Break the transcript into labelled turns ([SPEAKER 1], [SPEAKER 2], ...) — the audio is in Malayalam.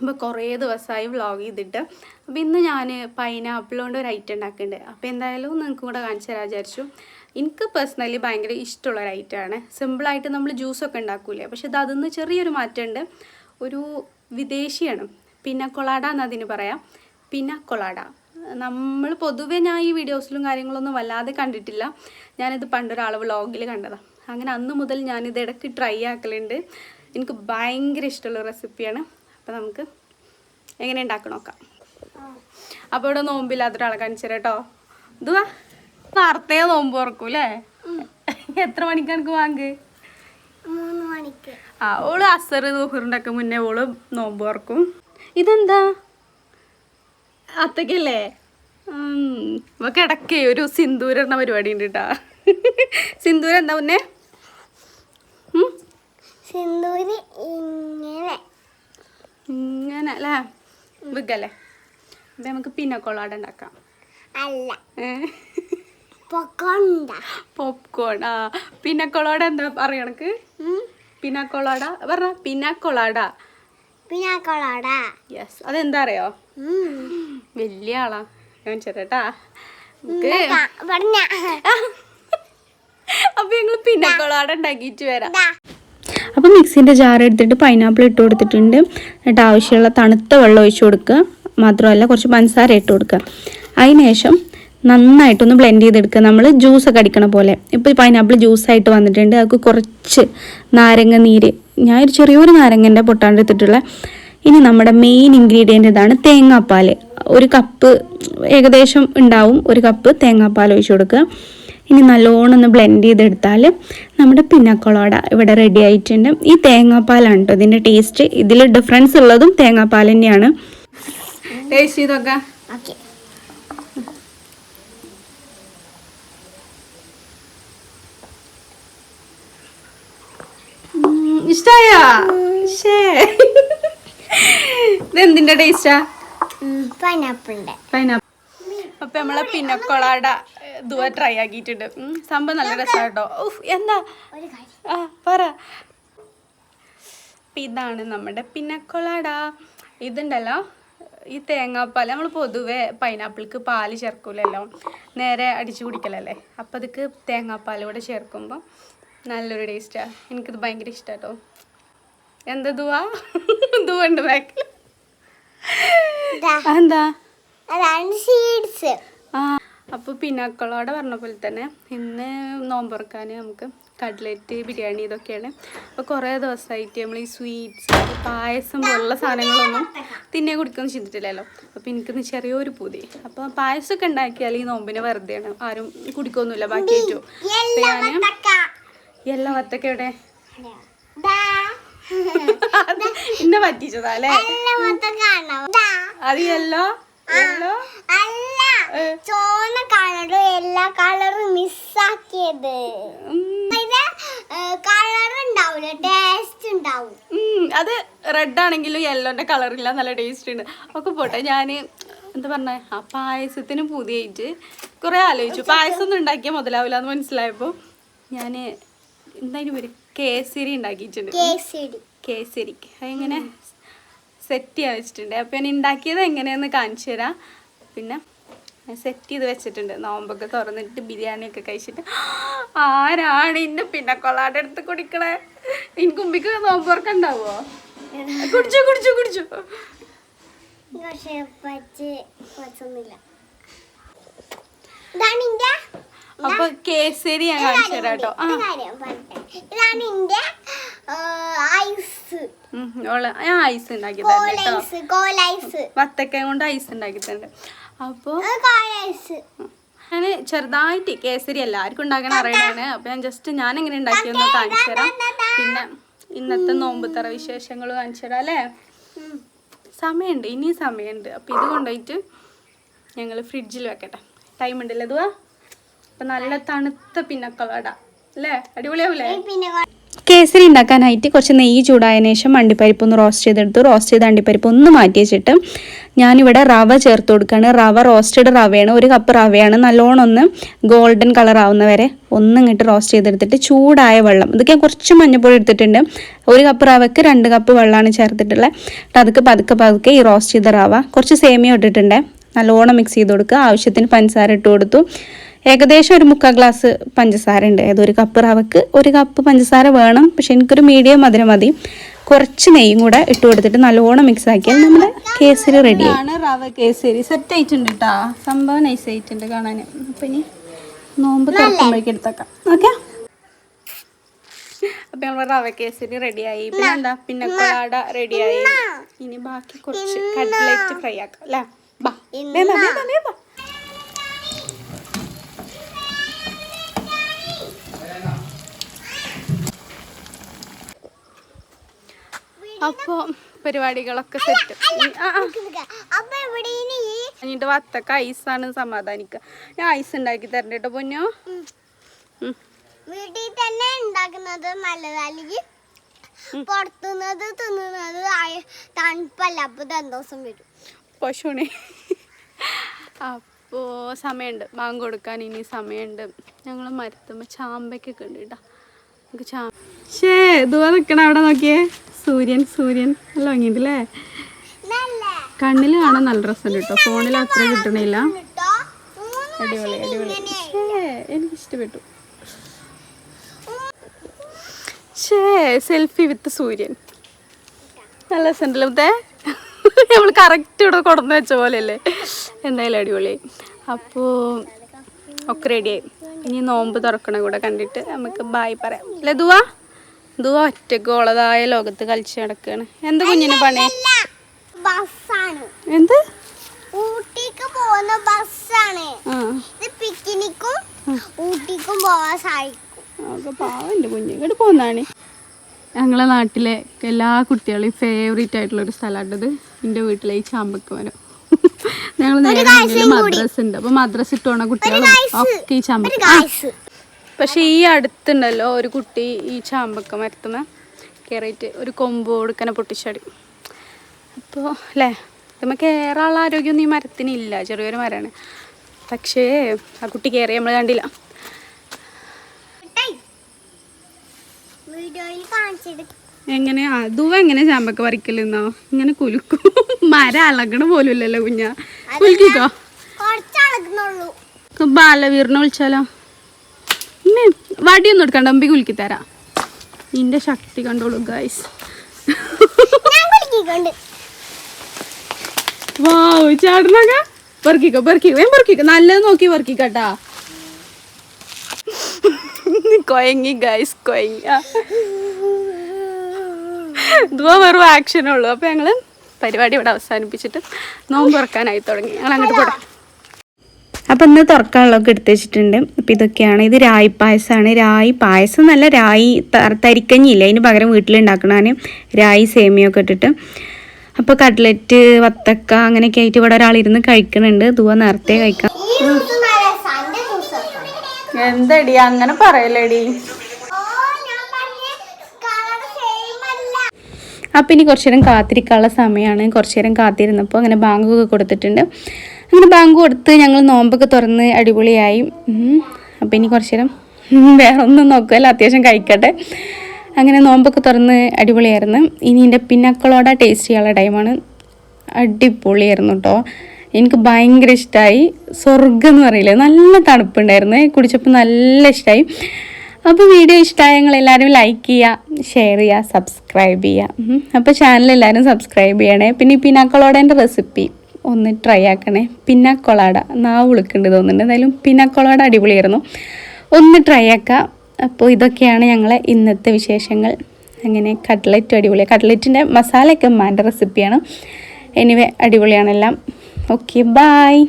[SPEAKER 1] അപ്പോൾ കുറേ ദിവസമായി വ്ളോഗ് ചെയ്തിട്ട്. അപ്പോൾ ഇന്ന് ഞാൻ പൈനാപ്പിൾ കൊണ്ട് ഒരു ഐറ്റം ഉണ്ടാക്കുന്നുണ്ട് അപ്പോൾ എന്തായാലും നിങ്ങൾക്ക് കൂടെ കാണിച്ചു തരാൻ വിചാരിച്ചു. എനിക്ക് പേഴ്സണലി ഭയങ്കര ഇഷ്ടമുള്ള ഒരു ഐറ്റമാണ് സിമ്പിളായിട്ട് നമ്മൾ ജ്യൂസൊക്കെ ഉണ്ടാക്കൂലേ? പക്ഷെ അത് അതിന്ന് ചെറിയൊരു മാറ്റമുണ്ട്. ഒരു വിദേശിയാണ്. പിന്നെ കൊളാഡ എന്നതിന് പറയാം. പിന്നെ കൊളാഡ നമ്മൾ പൊതുവേ ഞാൻ ഈ വീഡിയോസിലും കാര്യങ്ങളൊന്നും വല്ലാതെ കണ്ടിട്ടില്ല. ഞാനിത് പണ്ടൊരാൾ വ്ളോഗിൽ കണ്ടതാണ് അങ്ങനെ അന്ന് മുതൽ ഞാനിത് ഇടയ്ക്ക് ട്രൈ ആക്കലുണ്ട്. എനിക്ക് ഭയങ്കര ഇഷ്ടമുള്ള റെസിപ്പിയാണ് അപ്പോൾ നമുക്ക് എങ്ങനെ ഉണ്ടാക്കി നോക്കാം. അപ്പോൾ ഇവിടെ നോമ്പില്ലാത്ത ഒരാളെ കാണിച്ചു കേട്ടോ ഇതുവാ നേരത്തെ നോമ്പ് തുറക്കും അല്ലേ എത്ര മണിക്ക് എനിക്ക് വാങ്ക്
[SPEAKER 2] മൂന്ന് മണിക്ക്.
[SPEAKER 1] ആ ഓൾ അസർ ദുഹറിന്റെ ഒക്കെ മുന്നേ ഓൾ നോമ്പ് തുറക്കും. ഇതെന്താ? അത്തക്കല്ലേ? ഇപ്പൊ കിടക്കേ ഒരു സിന്ദൂര പരിപാടി ഉണ്ട് കേട്ടാ സിന്ദൂരം എന്താ മുന്നേ?
[SPEAKER 2] സിന്ദൂരി ഇങ്ങനെ
[SPEAKER 1] ഇങ്ങനെ അല്ലേ വിഗല്ലേ അപ്പം നമുക്ക് പിന്നെ കൊള്ളാട ഉണ്ടാക്കാം.
[SPEAKER 2] അല്ല.
[SPEAKER 1] പോപ്കോൺ ആ. പിന്നെ കൊളോട എന്താ പറയണക്ക് പിന്നെ പിന്നക്കൊള്ളാട പറഞ്ഞ. കൊളാട
[SPEAKER 2] പിന്നെ കൊളാട
[SPEAKER 1] യെസ് അതെന്താ അറിയോ? വലിയ ആളാ. ഞാൻ ചേട്ടാ
[SPEAKER 2] അപ്പൊ
[SPEAKER 1] അപ്പൊ ഞങ്ങൾ കൊളാട ഉണ്ടാക്കിയിട്ട് വരാം. അപ്പോൾ മിക്സിന്റെ ജാർ എടുത്തിട്ട് പൈനാപ്പിൾ ഇട്ട് കൊടുത്തിട്ടുണ്ട്. എന്നിട്ട് ആവശ്യമുള്ള തണുത്ത വെള്ളം ഒഴിച്ചു കൊടുക്കുക. മാത്രമല്ല കുറച്ച് പഞ്ചസാര ഇട്ട് കൊടുക്കുക. അതിനുശേഷം നന്നായിട്ടൊന്ന് ബ്ലെൻഡ് ചെയ്തെടുക്കുക. നമ്മൾ ജ്യൂസൊക്കെ അടിക്കണ പോലെ. ഇപ്പോൾ പൈനാപ്പിൾ ജ്യൂസായിട്ട് വന്നിട്ടുണ്ട്. അതൊക്കെ കുറച്ച് നാരങ്ങ നീര്. ഞാൻ ഒരു ചെറിയൊരു നാരങ്ങന്റെ പൊട്ടാണ്ട് എടുത്തിട്ടുള്ള. ഇനി നമ്മുടെ മെയിൻ ഇൻഗ്രീഡിയന്റ് ഇതാണ് തേങ്ങാപ്പാൽ ഒരു കപ്പ് ഏകദേശം ഉണ്ടാവും. ഒരു കപ്പ് തേങ്ങാപ്പാൽ ഒഴിച്ചു കൊടുക്കുക. ഇനി നല്ലോണം ഒന്ന് ബ്ലെൻഡ് ചെയ്തെടുത്താൽ നമ്മുടെ പിന്നക്കൊളോട ഇവിടെ റെഡി ആയിട്ടുണ്ട്. ഈ തേങ്ങാപ്പാലാണ് കേട്ടോ ഇതിന്റെ ടേസ്റ്റ് ഇതിൽ ഡിഫറൻസ് ഉള്ളതും തേങ്ങാപ്പാൽ തന്നെയാണ്. ടേസ്റ്റ് ചെയ്തൊക്കെ ഇഷ്ടായ? ഇതെന്തിന്റെ ടേസ്റ്റാ
[SPEAKER 2] പൈനാപ്പിളിന്റെ
[SPEAKER 1] പൈനാപ്പിൾ അപ്പൊ നമ്മളെ പിന്നക്കൊളാട ദുവാ ട്രൈ ആക്കിയിട്ടുണ്ട്. സംഭവം നല്ല രസമാട്ടോ. ഉഫ് എന്താ? ആ പറ. അപ്പം ഇതാണ് നമ്മുടെ പിന്നക്കൊളാട. ഇതുണ്ടല്ലോ ഈ തേങ്ങാപ്പാൽ നമ്മൾ പൊതുവേ പൈനാപ്പിൾക്ക് പാൽ ചേർക്കൂലല്ലോ. നേരെ അടിച്ചു കുടിക്കലല്ലേ. അപ്പം അതിക്ക് തേങ്ങാപ്പാൽ കൂടെ ചേർക്കുമ്പോൾ നല്ലൊരു ടേസ്റ്റാണ് എനിക്കിത് ഭയങ്കര ഇഷ്ടാട്ടോ. എന്താ ദുവാ? ദുവണ്ട് ബാക്കിൽ എന്താ?
[SPEAKER 2] അതാണ് സീഡ്സ്
[SPEAKER 1] ആ അപ്പോൾ പിന്നാക്കളോടെ പറഞ്ഞ പോലെ തന്നെ ഇന്ന് നോമ്പുറക്കാൻ നമുക്ക് കട്ലറ്റ് ബിരിയാണി ഇതൊക്കെയാണ്. അപ്പോൾ കുറേ ദിവസമായിട്ട് നമ്മൾ ഈ സ്വീറ്റ്സ് പായസം പോലുള്ള സാധനങ്ങളൊന്നും തിന്നെ കുടിക്കൊന്നും ചെയ്തിട്ടില്ലല്ലോ. അപ്പോൾ എനിക്കൊന്ന് ചെറിയൊരു പൂതി. അപ്പോൾ പായസമൊക്കെ ഉണ്ടാക്കിയാൽ ഈ നോമ്പിന് വെറുതെയാണ്. ആരും കുടിക്കൊന്നുമില്ല ബാക്കി ഏറ്റവും ഞാൻ എല്ലാ വത്തൊക്കെ എവിടെ? ഇന്നെ പറ്റിച്ചതാ അല്ലേ? അത് എല്ലോ?
[SPEAKER 2] അല്ല. ചോന്ന കളറും എല്ലാ കളറും മിസ്സാക്കിയത് ഇത് കളർ ഉണ്ടാവില്ല ടേസ്റ്റ് ഉണ്ടാവും.
[SPEAKER 1] അത് റെഡ് ആണെങ്കിലും യെല്ലോന്റെ കളറില്ല നല്ല ടേസ്റ്റ് ഉണ്ട്. ഒക്കെ പോട്ടെ ഞാൻ എന്താ പറഞ്ഞ ആ പായസത്തിന് പുതിയായിട്ട് കുറേ ആലോചിച്ചു. പായസം ഒന്നും ഉണ്ടാക്കിയാൽ മുതലാവില്ല എന്ന് മനസ്സിലായപ്പോൾ ഞാൻ എന്തായാലും ഒരു കേസരി ഉണ്ടാക്കിയിട്ടുണ്ട്.
[SPEAKER 2] കേസരി.
[SPEAKER 1] കേസരി. അതിങ്ങനെ? സെറ്റ് ചെയ്യാൻ വെച്ചിട്ടുണ്ട് അപ്പോൾ ഞാൻ ഉണ്ടാക്കിയത് എങ്ങനെയെന്ന് കാണിച്ചു തരാം. പിന്നെ സെറ്റ് ചെയ്ത് വെച്ചിട്ടുണ്ട്. നോമ്പൊക്കെ തുറന്നിട്ട് ബിരിയാണിയൊക്കെ കഴിച്ചിട്ട്. ആരാണ് ഇന്നെ പിന്നെ കൊള്ളാടെ എടുത്ത് കുടിക്കണേ? എനിക്ക് ഉമ്പിക്ക് നോമ്പ് തുറക്കണ്ടാവോ? കുടിച്ചു കുടിച്ചു കുടിച്ചു. അപ്പൊ കേസരി ഞാൻ കാണിച്ചു തരാം കേട്ടോ.
[SPEAKER 2] ഇതാണ് ഐസ്.
[SPEAKER 1] ഓൾ ഞാൻ ഐസ് ഉണ്ടാക്കി വത്തക്ക കൊണ്ട് ഐസ് ഉണ്ടാക്കി തന്നെ അപ്പോൾ ഞാൻ ചെറുതായിട്ട് കേസരി എല്ലാവർക്കും ഉണ്ടാക്കാൻ അറിയണതാണ്. അപ്പോൾ ഞാൻ ജസ്റ്റ് ഞാൻ എങ്ങനെ ഉണ്ടാക്കിയെന്ന് കാണിച്ചു തരാം. പിന്നെ ഇന്നത്തെ നോമ്പുത്തറ വിശേഷങ്ങൾ കാണിച്ചു തരാം അല്ലേ? സമയമുണ്ട് ഇനിയും സമയമുണ്ട്. അപ്പോൾ ഇത് കൊണ്ടുപോയിട്ട് ഞങ്ങൾ ഫ്രിഡ്ജിൽ വെക്കട്ടെ. ടൈം ഉണ്ടല്ലോ അതുവാ അപ്പം നല്ല തണുത്ത പിന്നക്കളട അല്ലേ? അടിപൊളിയാവൂലേ? കേസരി ഉണ്ടാക്കാനായിട്ട് കുറച്ച് നെയ്യ് ചൂടായതിനു ശേഷം അണ്ടിപ്പരിപ്പ് ഒന്ന് റോസ്റ്റ് ചെയ്തെടുത്തു. റോസ്റ്റ് ചെയ്ത അണ്ടിപ്പരിപ്പ് ഒന്ന് മാറ്റി വെച്ചിട്ട് ഞാനിവിടെ റവ ചേർത്ത് കൊടുക്കുകയാണ്. റവ റോസ്റ്റഡ് റവയാണ്. ഒരു കപ്പ് റവയാണ്. നല്ലോണം ഒന്ന് ഗോൾഡൻ കളർ ആവുന്നവരെ വരെ ഒന്ന് ഇങ്ങോട്ട് റോസ്റ്റ് ചെയ്തെടുത്തിട്ട് ചൂടായ വെള്ളം. ഇതൊക്കെ കുറച്ച് മഞ്ഞപ്പൊടി എടുത്തിട്ടുണ്ട്. ഒരു കപ്പ് റവയ്ക്ക് രണ്ട് കപ്പ് വെള്ളമാണ് ചേർത്തിട്ടുള്ളത്. അതൊക്കെ പതുക്കെ പതുക്കെ ഈ റോസ്റ്റ് ചെയ്ത റവ കുറച്ച് സേമിയ ഇട്ടിട്ടുണ്ട്. നല്ലോണം മിക്സ് ചെയ്ത് കൊടുക്കുക. ആവശ്യത്തിന് പഞ്ചസാര ഇട്ട് കൊടുത്തു. ഏകദേശം ഒരു മുക്കാൽ ഗ്ലാസ് പഞ്ചസാര ഉണ്ട്. അതായത് ഒരു കപ്പ് റവക്ക് ഒരു കപ്പ് പഞ്ചസാര വേണം. പക്ഷെ എനിക്കൊരു മീഡിയം മധുരം മതി. കുറച്ച് നെയ്യും കൂടെ ഇട്ട് കൊടുത്തിട്ട് നല്ലോണം മിക്സ് ആക്കിയാൽ നമ്മുടെ കേസരി റെഡി ആണ് റവ കേസരി. സെറ്റ് ആയിട്ടുണ്ട് കേട്ടോ സംഭവം നൈസ് ആയിട്ടുണ്ട് കാണാൻ അപ്പം ഇനി നോമ്പ് തുറക്കുമ്പോഴേക്ക് എടുത്തേക്കാം. ഓക്കെ? അപ്പം നമ്മൾ റവ കേസരി റെഡിയായി പിന്നെ എന്താ? പിന്നെ കൊളാട റെഡിയായി ഇനി ബാക്കി കുറച്ച് കട്ട്ലേറ്റ് ഫ്രൈ ആക്കാം. അല്ലേ? ബാ. അപ്പോൾ പരിപാടികളൊക്കെ സെറ്റ്
[SPEAKER 2] അപ്പൊ
[SPEAKER 1] എന്നിട്ട് വത്തക്ക ഐസാണ് സമാധാനിക്കുക ഞാൻ ഐസ് ഉണ്ടാക്കി തരണ്ട കേട്ടോ പൊന്നോ.
[SPEAKER 2] വീട്ടിൽ തന്നെ ഉണ്ടാക്കുന്നത് നല്ലതല്ലെങ്കിൽ പുറത്തുനിന്നത് തിന്നുന്നത് തണുപ്പല്ല. അപ്പൊ ദിവസം വരും.
[SPEAKER 1] പശുണേ അപ്പോൾ സമയമുണ്ട് മാങ്ങ കൊടുക്കാൻ ഇനി സമയമുണ്ട് ഞങ്ങൾ മരത്തുമ്പോൾ ചാമ്പയ്ക്കൊക്കെ ഉണ്ട് കേട്ടോ നമുക്ക് ചാമ്പ ഷേ ഇതുവാ നിൽക്കണം അവിടെ നോക്കിയേ. സൂര്യൻ സൂര്യൻ. നല്ല ഭംഗിയുണ്ടല്ലേ
[SPEAKER 2] നല്ല
[SPEAKER 1] കണ്ണിൽ കാണാൻ നല്ല രസമുണ്ട് കേട്ടോ ഫോണിൽ അത്ര കിട്ടണില്ല.
[SPEAKER 2] കേട്ടോ
[SPEAKER 1] അടിപൊളി അടിപൊളി. എനിക്ക് ഇഷ്ടപ്പെട്ടു ഷേ സെൽഫി വിത്ത് സൂര്യൻ. നല്ല രസമുണ്ടല്ലോ നമ്മൾ കറക്റ്റ് ഇവിടെ കൊടന്ന് വെച്ച പോലെയല്ലേ. എന്തായാലും അടിപൊളി അപ്പോൾ ഒക്കെ റെഡിയായി ഇനി നോമ്പ് തുറക്കണ കൂടെ കണ്ടിട്ട് നമുക്ക് ബായ് പറയാം. അല്ലേ ദുവാ ഒറ്റയ്ക്ക് ഒറ്റക്കോളതായ ലോകത്ത് കളിച്ച് നടക്കാണ്. എന്ത് കുഞ്ഞിന് പണി?
[SPEAKER 2] ബസ്സാണ്.
[SPEAKER 1] എന്ത്?
[SPEAKER 2] ഊട്ടിക്ക് പോകുന്ന ബസ്സാണ്. ഇത് പിക്നിക്കും ഊട്ടിക്കും പോവാൻ സഹായിക്കും
[SPEAKER 1] പാവന്റെ കുഞ്ഞ്. ഇങ്ങോട്ട് പോന്നാണ്. ഞങ്ങളെ നാട്ടിലെ എല്ലാ കുട്ടികളെയും ഫേവറേറ്റ് ആയിട്ടുള്ള ഒരു സ്ഥലമാണിത്. എന്റെ വീട്ടിലെ ഈ ചാമ്പക്ക് മരം. ഞങ്ങൾ നേരെ മദ്രസ് ഉണ്ട്. അപ്പൊ മദ്രസ് ഇട്ടോണ കുട്ടികളും ഒക്കെ ഈ ചാമ്പക്ക. പക്ഷെ ഈ അടുത്തുണ്ടല്ലോ ഒരു കുട്ടി ഈ ചാമ്പക്ക വരത്തുന്ന കയറിയിട്ട് ഒരു കൊമ്പ് കൊടുക്കനെ പൊട്ടിച്ചടി. അപ്പോൾ അല്ലേ നമ്മൾ കയറാനുള്ള ആരോഗ്യമൊന്നും ഈ മരത്തിനില്ല ചെറിയൊരു മരമാണ് പക്ഷേ ആ കുട്ടി കയറി നമ്മൾ കണ്ടില്ല. എങ്ങനെ? അതും എങ്ങനെ ചാമ്പക്ക പറിക്കലെന്നോ? ഇങ്ങനെ കുലുക്കും. മരം അളകണ പോലും ഇല്ലല്ലോ കുഞ്ഞ കുലുക്കിക്കോ? ബാലവീറിനെ വിളിച്ചാലോ? വടിയൊന്നും എടുക്കണ്ട അമ്പി കുലുക്കി തരാ. നിന്റെ ശക്തി കണ്ടോളൂ ഗൈസ് വാവ് ചാടണക പെറുക്കിക്കോ പെറുക്കിക്കോ. വേം പെറുക്കിക്കോ. നല്ലത് നോക്കി പെറുക്കിക്കട്ടാ. കൊയങ്ങി ഗൈസ് കൊയങ്ങി. ഇതുവാ വെറും ആക്ഷനുള്ളൂ അപ്പോൾ ഞങ്ങൾ പരിപാടി ഇവിടെ അവസാനിപ്പിച്ചിട്ട് നോമ്പ് തുറക്കാനായി തുടങ്ങി. ഞങ്ങൾ അങ്ങോട്ട് പോടാം അപ്പം ഇന്ന് തുറക്കാനുള്ളതൊക്കെ എടുത്ത് വെച്ചിട്ടുണ്ട്. അപ്പോൾ ഇതൊക്കെയാണ്. ഇത് രായി പായസമാണ്. രായി പായസം നല്ല രായി തരിക്കഞ്ഞില്ല അതിന് പകരം വീട്ടിലുണ്ടാക്കണതാണ് രായി സേമിയൊക്കെ ഇട്ടിട്ട്. അപ്പോൾ കട്ട്ലറ്റ് വത്തക്ക അങ്ങനെയൊക്കെ ആയിട്ട് ഇവിടെ ഒരാളിരുന്ന് കഴിക്കണുണ്ട്. ദുവ നേരത്തെ കഴിക്കാം. എന്തടി? അങ്ങനെ
[SPEAKER 2] പറയലടി.
[SPEAKER 1] അപ്പം ഇനി കുറച്ചു നേരം കാത്തിരിക്കാനുള്ള സമയമാണ്. കുറച്ചു നേരം കാത്തിരുന്നപ്പോൾ അങ്ങനെ ബാങ്കൊക്കെ കൊടുത്തിട്ടുണ്ട്. അങ്ങനെ ബാങ്ക് കൊടുത്ത് ഞങ്ങൾ നോമ്പൊക്കെ തുറന്ന് അടിപൊളിയായി. അപ്പം ഇനി കുറച്ച് നേരം വേറെ ഒന്നും നോക്കുമല്ല അത്യാവശ്യം കഴിക്കട്ടെ. അങ്ങനെ നോമ്പൊക്കെ തുറന്ന് അടിപൊളിയായിരുന്നു. ഇനി എന്റെ പിന്നക്കളോടെ ടേസ്റ്റ് ചെയ്യാനുള്ള ടൈമാണ് അടിപൊളിയായിരുന്നു കേട്ടോ എനിക്ക് ഭയങ്കര ഇഷ്ടമായി സ്വർഗം എന്ന് പറയില്ലേ നല്ല തണുപ്പുണ്ടായിരുന്നു. കുടിച്ചപ്പോൾ നല്ല ഇഷ്ടമായി അപ്പോൾ വീഡിയോ ഇഷ്ടമായ എല്ലാവരും ലൈക്ക് ചെയ്യുക ഷെയർ ചെയ്യുക സബ്സ്ക്രൈബ് ചെയ്യുക അപ്പോൾ ചാനൽ എല്ലാവരും സബ്സ്ക്രൈബ് ചെയ്യണേ. പിന്നെ ഈ പിന്നാക്കൊളോടേന്റെ റെസിപ്പി ഒന്ന് ട്രൈ ആക്കണേ. പിന്ന കൊളാട. നാവ് വിളിക്കേണ്ടത് തോന്നുന്നുണ്ട്. എന്തായാലും പിന്ന കൊളാട അടിപൊളിയായിരുന്നു. ഒന്ന് ട്രൈ ആക്കുക അപ്പോൾ ഇതൊക്കെയാണ് ഞങ്ങളെ ഇന്നത്തെ വിശേഷങ്ങൾ. അങ്ങനെ കട്ട്ലറ്റ് അടിപൊളിയാണ് കട്ട്ലറ്റിന്റെ മസാലയൊക്കെ ഉമ്മാന്റെ റെസിപ്പിയാണ് എനിവേ അടിപൊളിയാണെല്ലാം. Okay bye